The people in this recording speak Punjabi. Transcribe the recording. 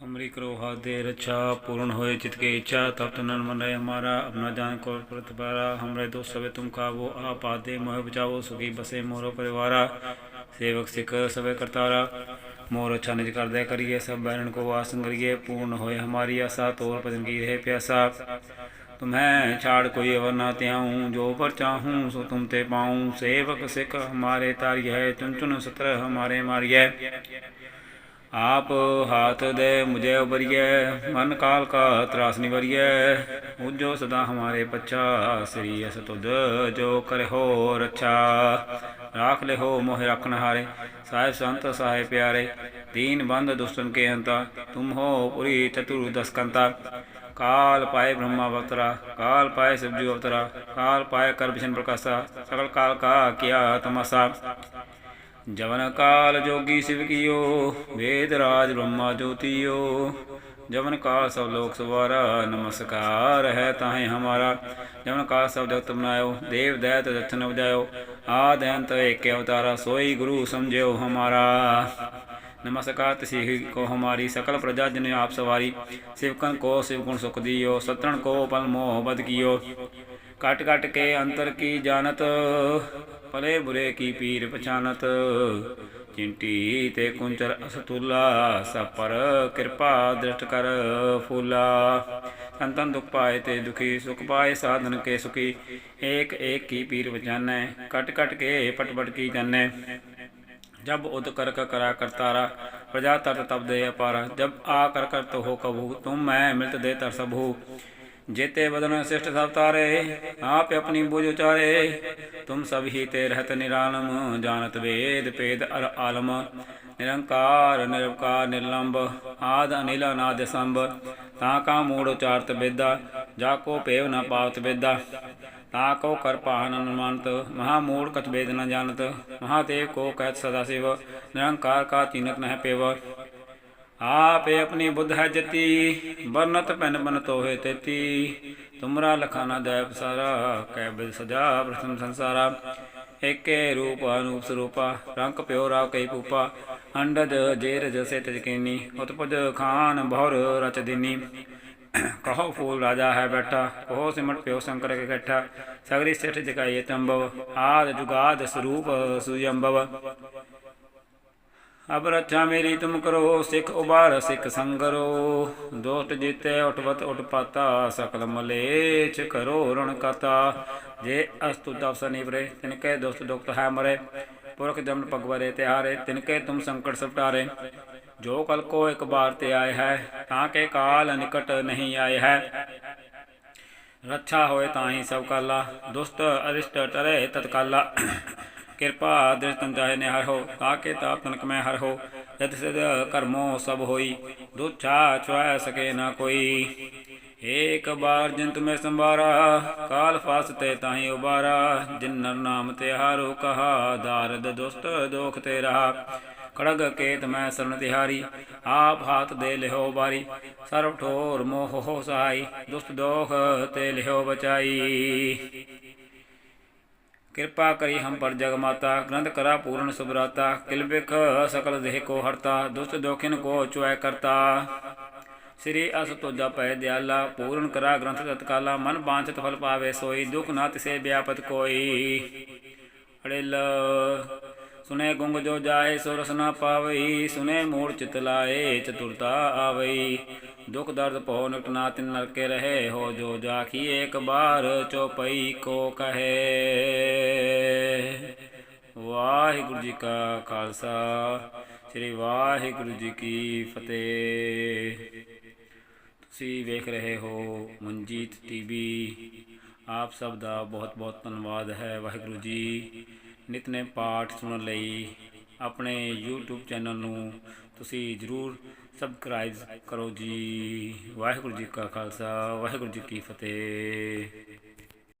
हमरी करो हाथ दे रक्षा पूर्ण होए चित के इच्छा तब तो नन मन रहे हमारा अपना जान को प्रतिपारा हमरे दोस्त सबे तुम खावो आप आदे मोह बचावो सुखी बसे मोरो परिवारा सेवक सिख सबे करतारा मोर अच्छा निज कर दे करिए सब बैरन को वासन करिए पूर्ण होए हमारी आशा तोर भजन की रहे प्यासा तुम्हें छाड़ कोई अवर ना त्याऊं जो पर चाहूं सो तुम ते पाऊं सेवक सिख हमारे तारिय है चुन चुन सत्र हमारे मारिय ਆਪ ਹਾਥ ਦੇ ਮੁਝੇ ਉਬਰੀਐ, ਮਨ ਕਾਲ ਕਾ ਤਰਾਸ ਨਿਵਰੀਐ। ਉਜੋ ਸਦਾ ਹਮਾਰੇ ਪਛਾ, ਸ੍ਰੀ ਅਸ ਤੁਧ ਜੋ ਕਰਹੋ ਰੱਛਾ। ਰਾਖ ਲਿਹੋ ਮੋਹਿ ਰਖਣ ਹਾਰੇ ਸਾਹਿਬ ਸੰਤ ਸਾਹਿਬ ਪਿਆਰੇ। ਤੀਨ ਬੰਦ ਦੁਸ਼ਟਨ ਕੇ ਹੰਤਾ, ਤੁਮ ਹੋ ਪੁਰੀ ਚਤੁਰ ਦਸਕੰਤਾ। ਕਾਲ ਪਾਏ ਬ੍ਰਹਮਾ ਅਵਤਰਾ, ਕਾਲ ਪਾਏ ਸਬਜੀ ਅਵਤਰਾ, ਕਾਲ ਪਾਏ ਕਰਭਿਸ਼ਨ ਪ੍ਰਕਾਸ਼ਾ ਸਕਲ ਕਾਲ ਕਾ ਕੀਆ ਤਮਸਾ। ਜਵਨ ਕਾਲ ਜੋਗੀ ਸਿਵ ਕੀਓ, ਵੇਦ ਰਾਜ ਬ੍ਰਹਮਾ ਜੋਤੀਓ। ਜਵਨ ਕਾਲ ਸਭ ਲੋਕ ਸਵਾਰਾ, ਨਮਸਕਾਰ ਹੈ ਤਾਹੇ ਹਮਾਰਾ। ਜਵਨ ਕਾਲ ਸਭ ਜਗਤ ਬਨਾਇਓ ਦੇਵ ਦਇਤ ਰਚਨ ਉਪਜਾਇਓ। ਆਦਿ ਅੰਤ ਏਕ ਅਵਤਾਰਾ, ਸੋਈ ਗੁਰੂ ਸਮਝਿਓ ਹਮਾਰਾ। ਨਮਸਕਾਰ ਤਸੀਹ ਕੋ ਹਮਾਰੀ ਸਕਲ ਪ੍ਰਜਾ ਜਿਨ ਆਪ ਸਵਾਰੀ। ਸਿਵਕਨ ਕੋ ਸਿਵਗੁਣ ਸੁਖ ਦੀਓ ਸਤਣ ਕੋ ਪਲ ਮੋਹ ਬਦ ਕੀਓ। ਕਟ ਕਟ ਕੇ ਅੰਤਰ ਕੀ ਜਾਣਤ, ਭਲੇ ਬੁਰੇ ਕੀ ਪੀਰ ਪਛਾਨਤ। ਚਿੰਟੀ ਤੇ ਕੁੰਚਰ ਅਸਤੁਲਾ ਸਪਰ ਕਿਰਪਾ ਦ੍ਰਿਸ਼ਟ ਕਰ ਫੂਲਾ। ਸੰਤਨ ਦੁਖ ਪਾਏ ਤੇ ਦੁਖੀ, ਸੁਖ ਪਾਏ ਸਾਧਨ ਕੇ ਸੁਖੀ। ਏਕ ਏਕ ਕੀ ਪੀਰ ਵਜਾਨੈ ਕਟ ਕਟ ਕੇ ਪਟ ਪਟ ਕੀ ਜਾਣੈ जब उद कर कर करा करतारा प्रजा तरत तब दे अपारा जब आ कर कर तो हो कबू तुम मैं मिलत दे तर सबू जेते बदन श्रेष्ठ सब तारे आप अपनी बुझ उचारे तुम सब ही ते रहत निरालम जानत वेद पेद अर आलम निरंकार निरवकार निर्लंब आद अनिल अनाद संभ ता का मूड उचारत बेदा जाको पेव न पावत ਆ ਕੋ ਕਰ ਪਾਹਨ ਅਨੁਮਾਨਤ, ਮਹਾ ਮੂੜ ਕਤ ਵੇਦ ਨ ਜਾਣਤ, ਮਹਾ ਤੇ ਕੋ ਕਹਿਤ ਸਦਾ ਸਿਵ, ਨਿਰੰਕਾਰ ਕਾ ਤੀਨਕ ਨਹਿ ਪੇਵ। ਆਪੇ ਆਪਣੀ ਬੁੱਧ ਹੈ ਜਤੀ ਬਰਨਤ ਪੈਨ ਬਨ ਤੋਹੇ ਤੇਤੀ। ਤੁਮਰਾ ਲਖਾਨਾ ਦਇ ਪਸਾਰਾ ਕੈ ਬਿਲ ਸਜਾ ਪ੍ਰਥਮ ਸੰਸਾਰਾ। ਏਕੇ ਰੂਪ ਅਨੂਪ ਸਰੂਪਾ ਰੰਗ ਪਿਓ ਰਾਵ ਕਈ ਪੂਪਾ ਅੰਡਜ ਜੇਰਜ ਸੇ ਤਜਕੀਨੀ ਉਤਪਜ ਖਾਨ ਭੌਰ ਰਚ ਦਿਨੀ। ਕਹੋ ਫੂਲ ਰਾਜਾ ਹੈ ਬੈਠਾ, ਕਹੋ ਸਿਮਟ ਪਿਓ ਸ਼ੰਕਰ ਕੇ ਇਕੱਠਾ ਸਗਰੀ ਸੇਠ ਜਗਾਈਏ ਤੰਬਵ, ਆਦ ਜੁਗਾਦ ਸਰੂਪ ਸੁਯੰਭਵ ਅਬ ਰੱਛਾ ਮੇਰੀ ਤੁਮ ਕਰੋ, ਸਿੱਖ ਉਬਾਰ, ਸਿੱਖ ਸੰਗਰੋ, ਦੋਸਤ ਜੀਤੇ ਉਠਵਤ ਉਠਪਾਤਾ ਸਕਲ ਮਲੇਛ ਕਰੋ ਰਣ ਕਤਾ। ਜੇ ਅਸਤੁ ਦਵਸ ਨਿਵਰੇ ਤਿਨ ਕੇ ਦੋਸਤ ਦੁਖਤ ਹੈ ਮਰੇ। ਪੁਰਖ ਜਮਨ ਭਗਵਰੇ ਤਿਹਾਰੇ ਤਿਨ ਕੇ ਤੁਮ ਸੰਕਟ ਸਪਟਾਰੇ ਜੋ ਕਲ ਕੋ ਇੱਕ ਬਾਰ ਤੇ ਆਏ ਹੈ, ਤਾਂ ਕੇ ਕਾਲ ਨਿਕਟ ਨਹੀਂ ਆਏ ਹੈ। ਰੱਛਾ ਹੋਏ ਤਾਂ ਹੀ ਸਭ ਕਾਲਾ ਦੁਸਤ ਅਰਿਸ਼ਟ ਟਰੇ ਤਤਕਾਲਾ। ਕਿਰਪਾ ਦ੍ਰਿਸ਼ਤਨ ਜਾਏ ਨੇ ਹਰ ਹੋ ਤਾਕੇ ਤਾਪ ਤਨਕ ਮੈਂ ਹਰ ਹੋ। ਜਦ ਸਿਧ ਕਰਮੋ ਸਭ ਹੋਈ, ਦੁਛਾ ਛੁਐ ਸਕੇ ਨਾ ਕੋਈ। ਏਕ ਬਾਰ ਜਿਨ ਤੁਮੇ ਸੰਭਾਰਾ ਕਾਲ ਫਾਸਤੇ ਤਾਹੀ ਉਬਾਰਾ। ਜਿਨ ਨਰ ਨਾਮ ਤੇ ਹਾਰੋ ਕਹਾ, ਦਾਰਦ ਦੁਸਤ ਦੋਖ ਤੇ ਰਹਾ ਖੜਗ ਕੇਤ ਮੈਂ ਸਰਨ ਤਿਹਾਰੀ, ਆਪ ਹਾਥ ਦੇ ਲਿਹੋ ਬਾਰੀ, ਸਰਬ ਠੋਰ ਮੋਹ ਹੋ ਸਹਾਈ ਦੁਸਤ ਦੋਖ ਤੇ ਲਿਓ ਬਚਾਈ। ਕਿਰਪਾ ਕਰੀ ਹਮ ਪਰ ਜਗ ਮਾਤਾ, ਗ੍ਰੰਥ ਕਰਾ ਪੂਰਨ ਸੁਭਰਾਤਾ ਕਿਲਬਿਖ ਸਕਲ ਦੇਹ ਕੋ ਹਰਤਾ ਦੁਸਤ ਦੋਖਿਨ ਕੋ ਚੁਐ ਕਰਤਾ। ਸ੍ਰੀ ਅਸ ਤੁਜਾ ਪੈ ਦਿਆਲਾ, ਪੂਰਨ ਕਰਾ ਗ੍ਰੰਥ ਤਤਕਾਲਾ, ਮਨ ਬਾਂਛਤ ਫਲ ਪਾਵੇ ਸੋਈ, ਦੁਖ ਨਾ ਤਿਸੇ ਵਿਆਪਤ ਕੋਈ। ਅੜਿਲ ਸੁਨੇ ਗੁੰਗ ਜੋ ਜਾਏ ਸੋ ਰਸ ਨਾ ਪਾਵਈ, ਸੁਨੇ ਮੂੜ ਚਿਤ ਲਾਏ, ਚਤੁਰਤਾ ਆਵਈ। ਦੁਖ ਦਰਦ ਭੋ ਨਿਕਟ ਨਾ ਤਿਨ ਨਰਕੇ ਰਹੇ, ਹੋ ਜੋ ਜਾਖੀ ਏਕ ਬਾਰ, ਚੋਪਈ ਕੋ ਕਹੇ। ਵਾਹਿਗੁਰੂ ਜੀ ਕਾ ਖਾਲਸਾ, ਸ੍ਰੀ ਵਾਹਿਗੁਰੂ ਜੀ ਕੀ ਫਤਿਹ। ਤੁਸੀਂ ਵੇਖ ਰਹੇ ਹੋ ਮਨਜੀਤ ਟੀਵੀ। ਆਪ ਸਭ ਦਾ ਬਹੁਤ ਬਹੁਤ ਧੰਨਵਾਦ ਹੈ ਵਾਹਿਗੁਰੂ ਜੀ। ਨਿਤਨੇ ਪਾਠ ਸੁਣਨ ਲਈ ਆਪਣੇ YouTube ਚੈਨਲ ਨੂੰ ਤੁਸੀਂ ਜਰੂਰ ਸਬਸਕ੍ਰਾਈਬ ਕਰੋ ਜੀ। ਵਾਹਿਗੁਰੂ ਜੀ ਕਾ ਖਾਲਸਾ, ਵਾਹਿਗੁਰੂ ਜੀ ਕੀ ਫਤਿਹ।